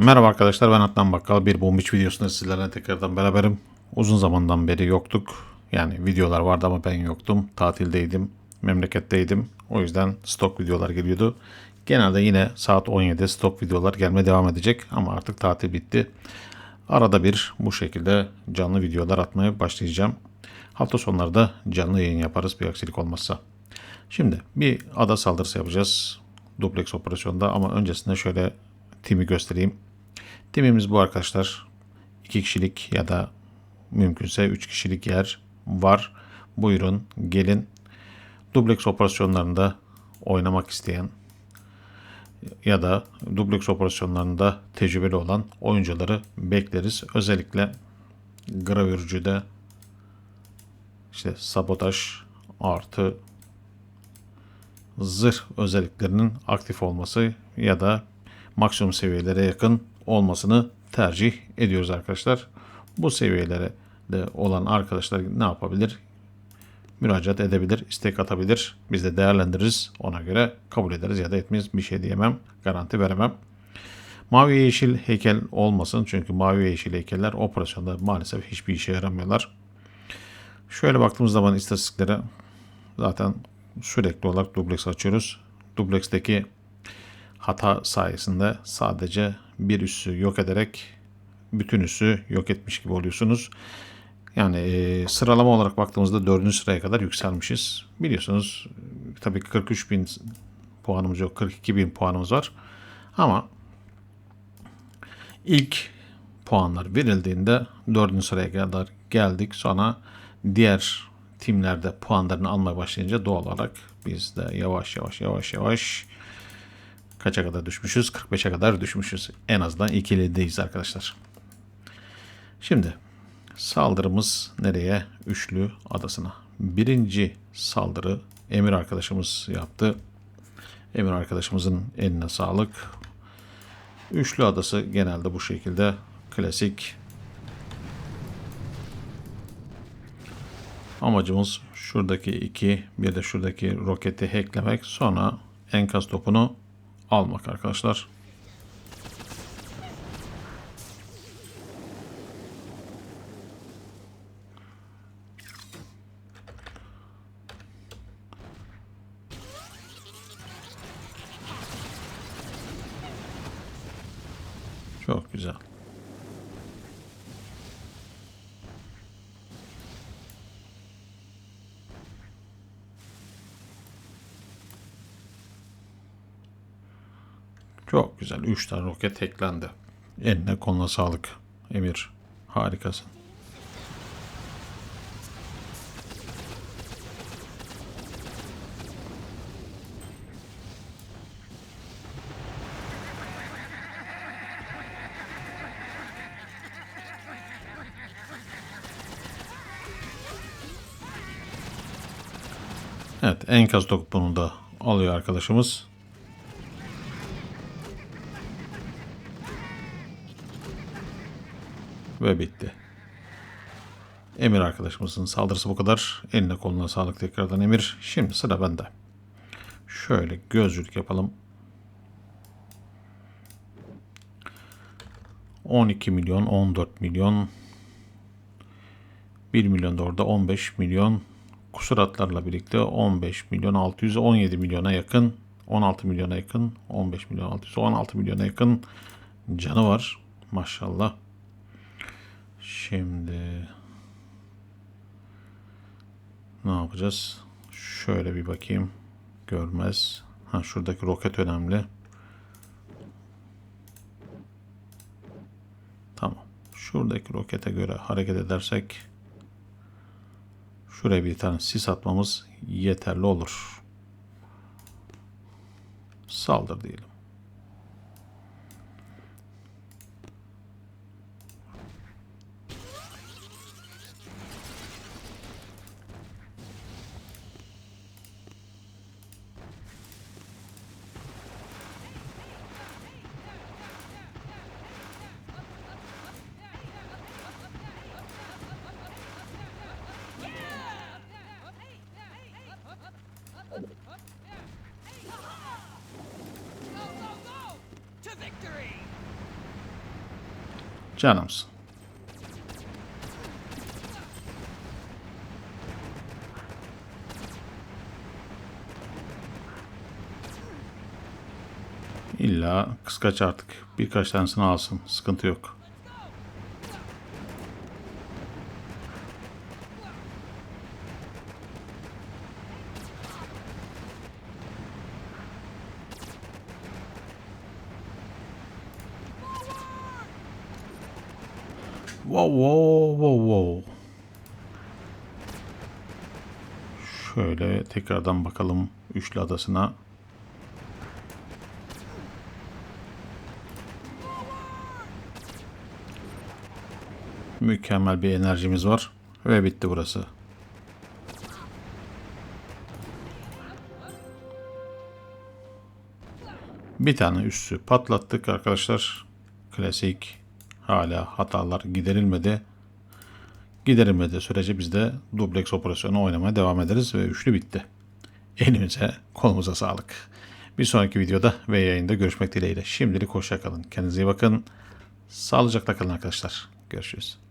Merhaba arkadaşlar ben Adnan Bakkal. Bir Bombiç videosunda sizlerle tekrardan beraberim. Uzun zamandan beri yoktuk. Yani videolar vardı ama ben yoktum. Tatildeydim. Memleketteydim. O yüzden stok videolar geliyordu. Genelde yine saat 17'de stok videolar gelmeye devam edecek. Ama artık tatil bitti. Arada bir bu şekilde canlı videolar atmaya başlayacağım. Hafta sonları da canlı yayın yaparız bir aksilik olmazsa. Şimdi bir ada saldırısı yapacağız. Duplex operasyonda ama öncesinde şöyle timi göstereyim. Timimiz bu arkadaşlar. 2 kişilik ya da mümkünse 3 kişilik yer var. Buyurun gelin. Duplex operasyonlarında oynamak isteyen ya da duplex operasyonlarında tecrübeli olan oyuncuları bekleriz. Özellikle gravürcüde işte sabotaj artı zırh özelliklerinin aktif olması ya da maksimum seviyelere yakın olmasını tercih ediyoruz arkadaşlar. Bu seviyelere de olan arkadaşlar ne yapabilir? Müracaat edebilir, istek atabilir. Biz de değerlendiririz. Ona göre kabul ederiz ya da etmeyiz. Bir şey diyemem. Garanti veremem. Mavi yeşil heykel olmasın. Çünkü mavi yeşil heykeller operasyonda maalesef hiçbir işe yaramıyorlar. Şöyle baktığımız zaman istatistiklere zaten sürekli olarak duplex açıyoruz. Duplex'teki hata sayesinde sadece bir üssü yok ederek bütün üssü yok etmiş gibi oluyorsunuz. Yani e, sıralama olarak baktığımızda dördüncü sıraya kadar yükselmişiz. Biliyorsunuz tabii ki 43 bin puanımız yok, 42 bin puanımız var. Ama ilk puanlar verildiğinde dördüncü sıraya kadar geldik. Sonra diğer timlerde puanlarını almaya başlayınca doğal olarak biz de yavaş yavaş yavaş yavaş kaça kadar düşmüşüz? 45'e kadar düşmüşüz. En azından ikilideyiz arkadaşlar. Şimdi saldırımız nereye? Üçlü adasına. Birinci saldırı Emir arkadaşımız yaptı. Emir arkadaşımızın eline sağlık. Üçlü adası genelde bu şekilde klasik. Amacımız şuradaki iki bir de şuradaki roketi hacklemek sonra enkaz topunu almak arkadaşlar. Çok güzel. Çok güzel. 3 tane roket eklendi. Eline koluna sağlık Emir. Harikasın. Evet enkaz topunu da alıyor arkadaşımız. Ve bitti. Emir arkadaşımızın saldırısı bu kadar. Eline koluna sağlık tekrardan Emir. Şimdi sıra bende. Şöyle gözlük yapalım. 12 milyon, 14 milyon, 1 milyon da orada 15 milyon kusuratlarla birlikte 15 milyon 600 17 milyona yakın 16 milyona yakın 15 milyon 600 16 milyona yakın canı var maşallah. Şimdi ne yapacağız? Şöyle bir bakayım. Görmez. Ha şuradaki roket önemli. Tamam. Şuradaki rokete göre hareket edersek şuraya bir tane sis atmamız yeterli olur. Saldır diyelim. Canımsın. İlla kıskaç artık. Birkaç tanesini alsın. Sıkıntı yok. Wow wow wow wow. Şöyle tekrardan bakalım üçlü adasına. Mükemmel bir enerjimiz var ve bitti burası. Bir tane üssü patlattık arkadaşlar. Klasik. Hala hatalar giderilmedi. Giderilmediği sürece biz de dubleks operasyonu oynamaya devam ederiz ve üçlü bitti. Elimize kolumuza sağlık. Bir sonraki videoda ve yayında görüşmek dileğiyle. Şimdilik hoşça kalın. Kendinize iyi bakın. Sağlıcakla kalın arkadaşlar. Görüşürüz.